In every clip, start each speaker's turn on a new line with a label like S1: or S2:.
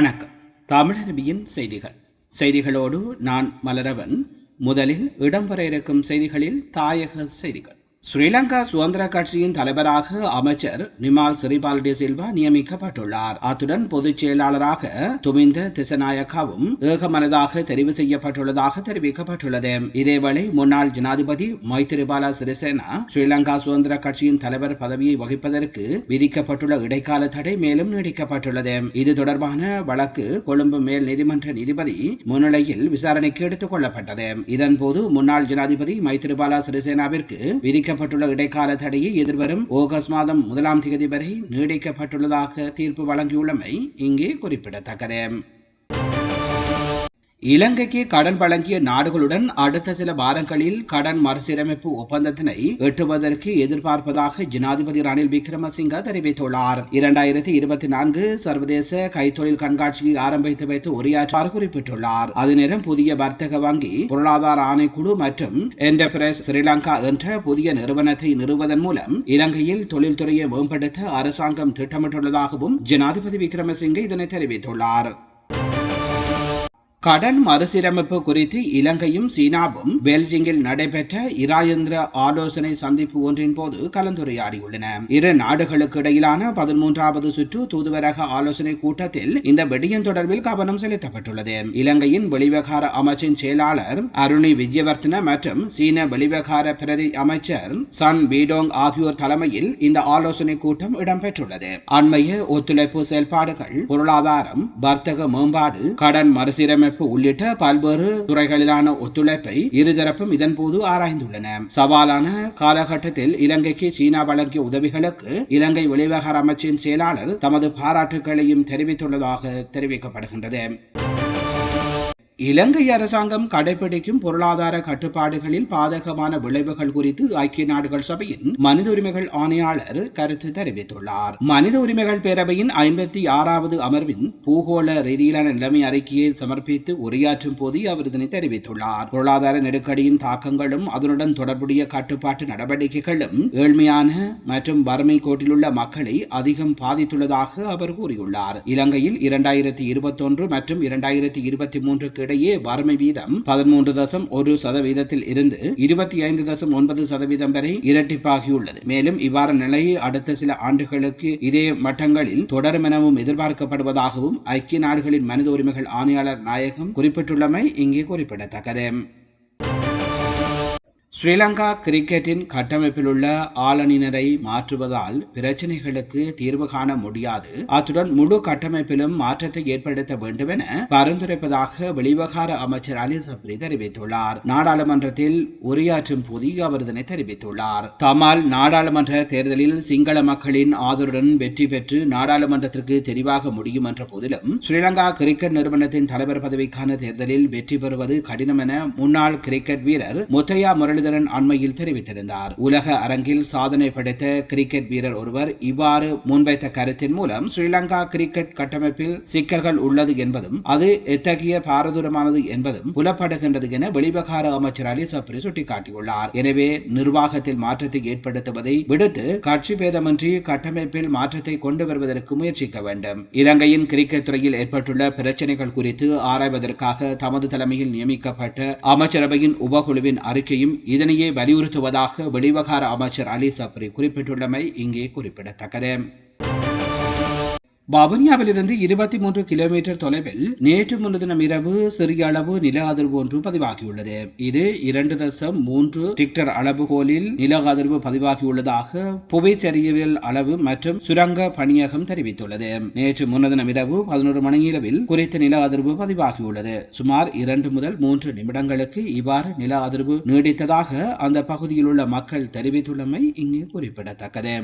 S1: வணக்கம். தமிழருவியின் செய்திகள். செய்திகளோடு நான் மலரவன். முதலில் இடம்பெற இருக்கும் செய்திகளில் தாயக செய்திகள். ஸ்ரீலங்கா சுதந்திர கட்சியின் தலைவராக அமைச்சர் நிமால் சிறிபால்டி சில்வா நியமிக்கப்பட்டுள்ளார். அத்துடன் பொதுச் செயலாளராக துமிந்த திசநாயக்காவும் ஏகமனதாக தெரிவு செய்யப்பட்டுள்ளதாக தெரிவிக்கப்பட்டுள்ளது. இதேவேளை முன்னாள் ஜனாதிபதி மைத்திரிபால சிறிசேனா ஸ்ரீலங்கா சுதந்திர கட்சியின் தலைவர் பதவியை வகிப்பதற்கு விதிக்கப்பட்டுள்ள இடைக்கால தடை மேலும் நீடிக்கப்பட்டுள்ளது. இது தொடர்பான வழக்கு கொழும்பு மேல் நீதிமன்ற நீதிபதி முன்னிலையில் விசாரணைக்கு எடுத்துக் கொள்ளப்பட்டது. இதன்போது முன்னாள் ஜனாதிபதி மைத்திரிபால சிறிசேனாவிற்கு விதிக்க விதிக்கப்பட்டுள்ள இடைக்கால தடையை எதிர்வரும் ஆகஸ்ட் மாதம் முதலாம் தேதி வரை நீடிக்கப்பட்டுள்ளதாக தீர்ப்பு வழங்கியுள்ளமை இங்கே குறிப்பிடத்தக்கது. இலங்கைக்கு கடன் வழங்கிய நாடுகளுடன் அடுத்த சில வாரங்களில் கடன் மறுசீரமைப்பு ஒப்பந்தத்தினை எட்டுவதற்கு எதிர்பார்ப்பதாக ஜனாதிபதி ரணில் விக்ரமசிங்க தெரிவித்துள்ளார். இரண்டாயிரத்தி இருபத்தி நான்கு சர்வதேச கைத்தொழில் கண்காட்சியை ஆரம்பித்து வைத்து உரையாற்றார் குறிப்பிட்டுள்ளார். அதேநேரம் புதிய வர்த்தக வங்கி பொருளாதார ஆணைக்குழு மற்றும் என்டர்பிரைஸ் ஸ்ரீலங்கா என்ற புதிய நிறுவனத்தை நிறுவதன் மூலம் இலங்கையில் தொழில்துறையை மேம்படுத்த அரசாங்கம் திட்டமிட்டுள்ளதாகவும் ஜனாதிபதி விக்ரமசிங்கே இதனை தெரிவித்துள்ளார். கடன் மறுசீரமைப்பு குறித்து இலங்கையும் சீனாவும் பெல்ஜிங்கில் நடைபெற்ற இராயந்திர ஆலோசனை சந்திப்பு ஒன்றின் போது கலந்துரையாடியுள்ளன. இரு நாடுகளுக்கு இடையிலான பதிமூன்றாவது சுற்று தூதுவரக ஆலோசனை கூட்டத்தில் இந்த வெடியின் தொடர்பில் கவனம் செலுத்தப்பட்டுள்ளது. இலங்கையின் வெளிவகார அமைச்சின் செயலாளர் அருணி விஜயவர்த்தன மற்றும் சீன வெளிவகார பிரதி அமைச்சர் சன் பீடோங் ஆகியோர் தலைமையில் இந்த ஆலோசனை கூட்டம் இடம்பெற்றுள்ளது. அண்மைய ஒத்துழைப்பு செயல்பாடுகள் பொருளாதாரம் வர்த்தக மேம்பாடு கடன் மறுசீரமைப்பு கட்டமைப்பு உள்ளிட்ட பல்வேறு துறைகளிலான ஒத்துழைப்பை இருதரப்பும் இதன்போது ஆராய்ந்துள்ளன. சவாலான காலகட்டத்தில் இலங்கைக்கு சீனா வழங்கிய உதவிகளுக்கு இலங்கை வெளிவகார அமைச்சின் செயலாளர் தமது பாராட்டுகளையும் தெரிவித்துள்ளதாக தெரிவிக்கப்படுகின்றது. இலங்கை அரசாங்கம் கடைபிடிக்கும் பொருளாதார கட்டுப்பாடுகளில் பாதகமான விளைவுகள் குறித்து ஐக்கிய நாடுகள் சபையின் மனித உரிமைகள் ஆணையாளர் கருத்து தெரிவித்துள்ளார். மனித உரிமைகள் பேரவையின் ஐம்பத்தி ஆறாவது அமர்வின் பூகோள ரீதியிலான நிலைமை அறிக்கையை சமர்ப்பித்து உரையாற்றும் போது அவர் இதனை தெரிவித்துள்ளார். பொருளாதார நெருக்கடியின் தாக்கங்களும் அதனுடன் தொடர்புடைய கட்டுப்பாட்டு நடவடிக்கைகளும் ஏழ்மையான மற்றும் வறுமை கோட்டிலுள்ள மக்களை அதிகம் பாதித்துள்ளதாக அவர் கூறியுள்ளார். இலங்கையில் இரண்டாயிரத்தி இருபத்தொன்று மற்றும் இரண்டாயிரத்தி இருபத்தி மூன்றுக்கு இடையே வறுமை வீதம் பதிமூன்று தசம் ஒரு சதவீதத்தில் இருந்து இருபத்தி ஐந்து தசம் ஒன்பது சதவீதம் வரை இரட்டிப்பாகியுள்ளது. மேலும் இவ்வாறு நிலையை அடுத்த சில ஆண்டுகளுக்கு இதே மட்டங்களில் தொடரும் எனவும் எதிர்பார்க்கப்படுவதாகவும் ஐக்கிய நாடுகளின் மனித உரிமைகள் ஆணையாளர் நாயகம் குறிப்பிட்டுள்ளமை இங்கே குறிப்பிடத்தக்கது. ஸ்ரீலங்கா கிரிக்கெட்டின் கட்டமைப்பிலுள்ள ஆளணினரை மாற்றுவதால் பிரச்சினைகளுக்கு தீர்வு காண முடியாது. அத்துடன் முழு கட்டமைப்பிலும் மாற்றத்தை ஏற்படுத்த வேண்டும் என பரிந்துரைப்பதாக வெளிவகார அமைச்சர் அலி சப்ரி தெரிவித்துள்ளார். நாடாளுமன்றத்தில் உரையாற்றும் போது அவர் இதனை தெரிவித்துள்ளார். தமால் நாடாளுமன்ற தேர்தலில் சிங்கள மக்களின் ஆதரவுடன் வெற்றி பெற்று நாடாளுமன்றத்திற்கு தெரிவாக முடியும் என்ற போதிலும் ஸ்ரீலங்கா கிரிக்கெட் நிறுவனத்தின் தலைவர் பதவிக்கான தேர்தலில் வெற்றி பெறுவது கடினம் என முன்னாள் கிரிக்கெட் வீரர் முத்தையா முரளிதர் முரளிதரன் அண்மையில் தெரிவித்திருந்தார். உலக அரங்கில் சாதனை படைத்த கிரிக்கெட் வீரர் ஒருவர் இவ்வாறு முன்வைத்த கருத்தின் மூலம் ஸ்ரீலங்கா கிரிக்கெட் கட்டமைப்பில் சிக்கல்கள் உள்ளது என்பதும் அது எத்தகைய பாரதூரமானது என்பதும் புலப்படுகின்றது என வெளிவகார அமைச்சர் அலி சப்ரி சுட்டிக்காட்டியுள்ளார். எனவே நிர்வாகத்தில் மாற்றத்தை ஏற்படுத்துவதை விடுத்து கட்சி பேதமின்றி கட்டமைப்பில் மாற்றத்தை கொண்டு வருவதற்கு முயற்சிக்க வேண்டும். இலங்கையின் கிரிக்கெட் துறையில் ஏற்பட்டுள்ள பிரச்சனைகள் குறித்து ஆராய்வதற்காக தமது தலைமையில் நியமிக்கப்பட்ட அமைச்சரவையின் உபகுழுவின் அறிக்கையும் இது இதனையே வலியுறுத்துவதாக வெளிவகார அமைச்சர் அலி சப்ரி குறிப்பிட்டுள்ளமை இங்கே குறிப்பிடத்தக்கது. வவுனியாவிலிருந்து இருபத்தி மூன்று கிலோமீட்டர் தொலைவில் நேற்று முன்தினம் இரவு சிறிய அளவு நில அதிர்வு ஒன்று பதிவாகியுள்ளது. இது இரண்டு தசம் மூன்று டிக்டர் அளவுகோலில் நில அதிர்வு பதிவாகியுள்ளதாக புவிச்சரியவியல் அளவு மற்றும் சுரங்க பணியகம் தெரிவித்துள்ளது. நேற்று முன்னதினம் இரவு பதினோரு மணியளவில் குறித்த நில அதிர்வு பதிவாகியுள்ளது. சுமார் இரண்டு முதல் மூன்று நிமிடங்களுக்கு இவ்வாறு நில அதிர்வு நீடித்ததாக அந்த பகுதியில் உள்ள மக்கள் தெரிவித்துள்ளமை இங்கு குறிப்பிடத்தக்கது.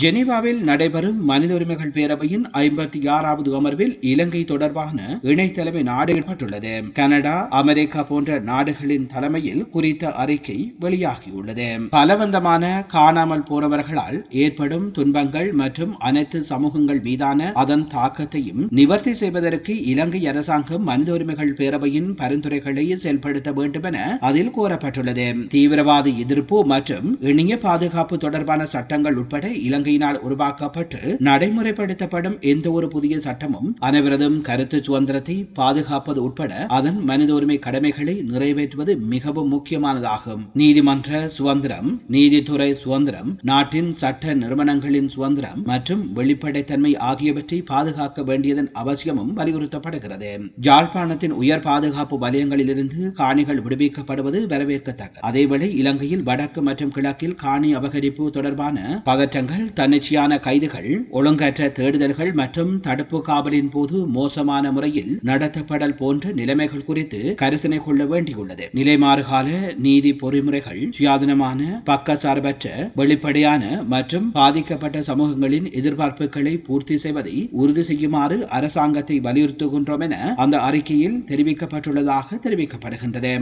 S1: ஜெனீவாவில் நடைபெறும் மனித உரிமைகள் பேரவையின் ஐம்பத்தி ஆறாவது அமர்வில் இலங்கை தொடர்பான இணைத்தலைமை நாடு ஏற்பட்டுள்ளது. கனடா அமெரிக்கா போன்ற நாடுகளின் தலைமையில் குறித்த அறிக்கை வெளியாகியுள்ளது. பலவந்தமான காணாமல் போனவர்களால் ஏற்படும் துன்பங்கள் மற்றும் அனைத்து சமூகங்கள் மீதான அதன் தாக்கத்தையும் நிவர்த்தி செய்வதற்கு இலங்கை அரசாங்கம் மனித உரிமைகள் பேரவையின் பரிந்துரைகளை செயல்படுத்த வேண்டும் என அதில் கோரப்பட்டுள்ளது தீவிரவாத எதிர்ப்பு மற்றும் இணைய பாதுகாப்பு தொடர்பான சட்டங்கள் உட்பட இலங்கை இலங்கையினால் உருவாக்கப்பட்டு நடைமுறைப்படுத்தப்படும் எந்த ஒரு புதிய சட்டமும் அனைவரதும் கருத்து சுதந்திரத்தை பாதுகாப்பது உட்பட அதன் மனித உரிமை கடமைகளை நிறைவேற்றுவது மிகவும் முக்கியமானதாகும். நீதிமன்ற சுதந்திரம் நீதித்துறை சுதந்திரம் நாட்டின் சட்ட நிறுவனங்களின் சுதந்திரம் மற்றும் வெளிப்படைத்தன்மை ஆகியவற்றை பாதுகாக்க வேண்டியதன் அவசியமும் வலியுறுத்தப்படுகிறது. ஜாழ்ப்பாணத்தின் உயர் பாதுகாப்பு வலயங்களிலிருந்து காணிகள் விடுவிக்கப்படுவது வரவேற்கத்தக்கது. அதேவேளை இலங்கையில் வடக்கு மற்றும் கிழக்கில் காணி அபகரிப்பு தொடர்பான பதற்றங்கள் தன்னிச்சையான கைதுகள் ஒழுங்கற்ற தேடுதல்கள் மற்றும் தடுப்பு காவலின் போது மோசமான முறையில் நடத்தப்படல் போன்ற நிலைமைகள் குறித்து கரிசனை கொள்ள வேண்டியுள்ளது. நிலைமாறுகால நீதி பொறிமுறைகள் சுயாதீனமான பக்கசார்பற்ற வெளிப்படையான மற்றும் பாதிக்கப்பட்ட சமூகங்களின் எதிர்பார்ப்புகளை பூர்த்தி செய்வதை உறுதி செய்யுமாறு அரசாங்கத்தை வலியுறுத்துகின்றோம் என அந்த அறிக்கையில் தெரிவிக்கப்பட்டுள்ளதாக தெரிவிக்கப்படுகின்றது.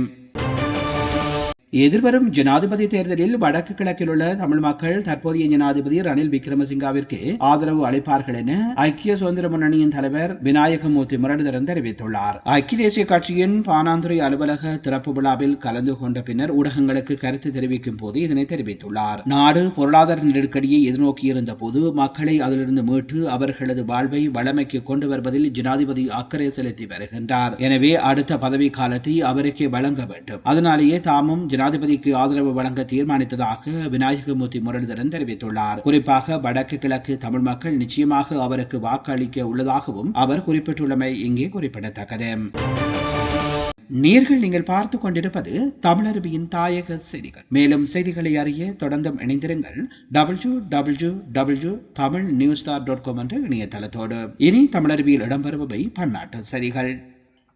S1: எதிர்வரும் ஜனாதிபதி தேர்தலில் வடக்கு கிழக்கில் உள்ள தமிழ் மக்கள் தற்போதைய ஜனாதிபதி ரணில் விக்ரமசிங்காவிற்கு ஆதரவு அளிப்பார்கள் என ஐக்கிய சுதந்திர முன்னணியின் தலைவர் விநாயகமூர்த்தி முரளிதரன் தெரிவித்துள்ளார். ஐக்கிய தேசிய கட்சியின் பானாந்துறை அலுவலக திறப்பு விழாவில் கலந்து கொண்ட பின்னர் ஊடகங்களுக்கு கருத்து தெரிவிக்கும் போது இதனை தெரிவித்துள்ளார். நாடு பொருளாதார நெருக்கடியை எதிர்நோக்கியிருந்த போது மக்களை அதிலிருந்து மீட்டு அவர்களது வாழ்வை வளமைக்கு கொண்டு வருவதில் ஜனாதிபதி அக்கறை செலுத்தி வருகின்றார். எனவே அடுத்த பதவி காலத்தை அவருக்கே வழங்க வேண்டும். அதனாலேயே தாமும் ஜனாதிபதிக்கு ஆதரவு வழங்க தீர்மானித்ததாக விநாயகமூர்த்தி முரளிதரன் தெரிவித்துள்ளார். குறிப்பாக வடக்கு கிழக்கு தமிழ் மக்கள் நிச்சயமாக அவருக்கு வாக்களிக்க உள்ளதாகவும் அவர் குறிப்பிட்டுள்ளமை இங்கே குறிப்பிடத்தக்கது. நீர்கள் நீங்கள் பார்த்து கொண்டிருப்பது தமிழருவியின் தாயக செய்திகள். மேலும் செய்திகளை அறிய தொடர்ந்தும் இணைந்திருங்கள் W W W Tamil news dot com என்ற இணையதளத்தோடு. இனி தமிழருவியில் இடம்பெறுபவை பன்னாட்டு செய்திகள்.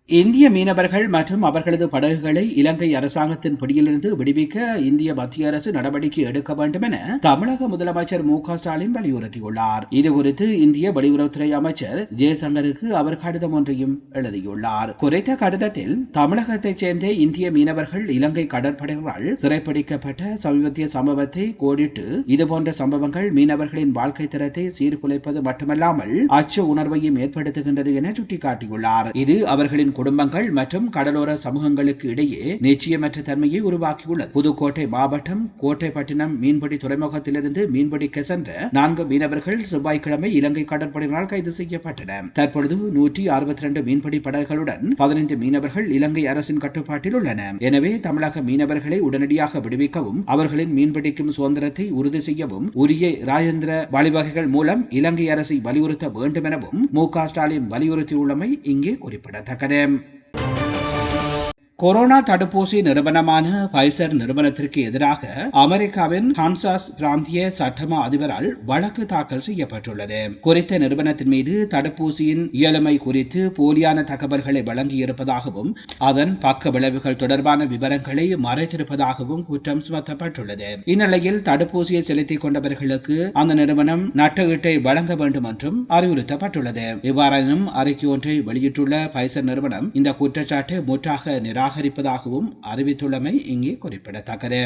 S1: இந்திய மீனவர்கள் மற்றும் அவர்களது படகுகளை இலங்கை அரசாங்கத்தின் பிடியிலிருந்து விடுவிக்க இந்திய மத்திய அரசு நடவடிக்கை எடுக்க வேண்டும் என தமிழக முதலமைச்சர் மு ஸ்டாலின் வலியுறுத்தியுள்ளார். இதுகுறித்து இந்திய வெளியுறவுத்துறை அமைச்சர் ஜெயசங்கருக்கு அவர் கடிதம் ஒன்றையும் எழுதியுள்ளார். குறித்த கடிதத்தில் தமிழகத்தைச் சேர்ந்த இந்திய மீனவர்கள் இலங்கை கடற்படையினரால் சிறைப்பிடிக்கப்பட்ட சமீபத்திய சம்பவத்தை கோடிட்டு இதுபோன்ற சம்பவங்கள் மீனவர்களின் வாழ்க்கை தரத்தை சீர்குலைப்பது மட்டுமல்லாமல் அச்ச உணர்வையும் ஏற்படுத்துகின்றது என சுட்டிக்காட்டியுள்ளார். இது அவர்களின் குடும்பங்கள் மற்றும் கடலோர சமூகங்களுக்கு இடையே நிச்சயமற்ற தன்மையை உருவாக்கியுள்ளது. புதுக்கோட்டை மாவட்டம் கோட்டைப்பட்டினம் மீன்பிடி துறைமுகத்திலிருந்து மீன்பிடிக்க சென்ற நான்கு மீனவர்கள் செவ்வாய்க்கிழமை இலங்கை கடற்படையினால் கைது செய்யப்பட்டனர். தற்பொழுது நூற்றி அறுபத்தி ரெண்டு மீன்பிடி படகுகளுடன் பதினைந்து மீனவர்கள் இலங்கை அரசின் கட்டுப்பாட்டில் உள்ளன. எனவே தமிழக மீனவர்களை உடனடியாக விடுவிக்கவும் அவர்களின் மீன்பிடிக்கும் சுதந்திரத்தை உறுதி செய்யவும் உரிய ராஜேந்திர வழிவகைகள் மூலம் இலங்கை அரசை வலியுறுத்த வேண்டும் எனவும் மு ஸ்டாலின் வலியுறுத்தியுள்ளமை இங்கே குறிப்பிடத்தக்கது. um, கொரோனா தடுப்பூசி நிறுவனமான பைசர் நிறுவனத்திற்கு எதிராக அமெரிக்காவின் கான்சாஸ் பிராந்திய சட்டமா அதிபரால் வழக்கு தாக்கல் செய்யப்பட்டுள்ளது. குறித்த நிறுவனத்தின் மீது தடுப்பூசியின் இயலுமை குறித்து போலியான தகவல்களை வழங்கியிருப்பதாகவும் அதன் பக்க விளைவுகள் தொடர்பான விவரங்களை மறைத்திருப்பதாகவும் குற்றம் சுமத்தப்பட்டுள்ளது. இந்நிலையில் தடுப்பூசியை செலுத்திக் கொண்டவர்களுக்கு அந்த நிறுவனம் நட்டஈட்டை வழங்க வேண்டும் என்றும் அறிவுறுத்தப்பட்டுள்ளது. இவ்வாறாயினும் அறிக்கை ஒன்றை வெளியிட்டுள்ள பைசர் நிறுவனம் இந்த குற்றச்சாட்டு முற்றாக நிராக நிராகரிப்பதாகவும் அறிவித்துள்ளமை இங்கே குறிப்பிடத்தக்கது.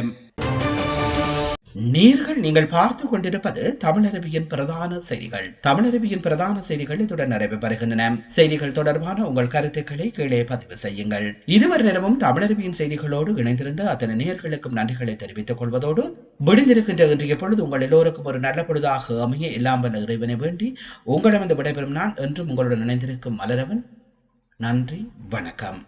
S1: நீர்கள் நீங்கள் பார்த்து கொண்டிருப்பது தமிழருவியின் பிரதான செய்திகள். தமிழருவியின் பிரதான செய்திகள் இதுடன் நிறைவு பெறுகின்றன. செய்திகள் தொடர்பான உங்கள் கருத்துக்களை கீழே பதிவு செய்யுங்கள். இதுவரை நேரமும் தமிழருவியின் செய்திகளோடு இணைந்திருந்த அத்தனை நேர்களுக்கும் நன்றிகளை தெரிவித்துக் கொள்வதோடு விடுந்திருக்கின்ற இன்றைய பொழுது உங்கள் எல்லோருக்கும் ஒரு நல்ல பொழுதாக அமைய எல்லாம் வல்ல இறைவனை வேண்டி உங்களிடம் விடைபெறும் நான் என்றும் உங்களுடன் இணைந்திருக்கும் மலரவன். நன்றி வணக்கம்.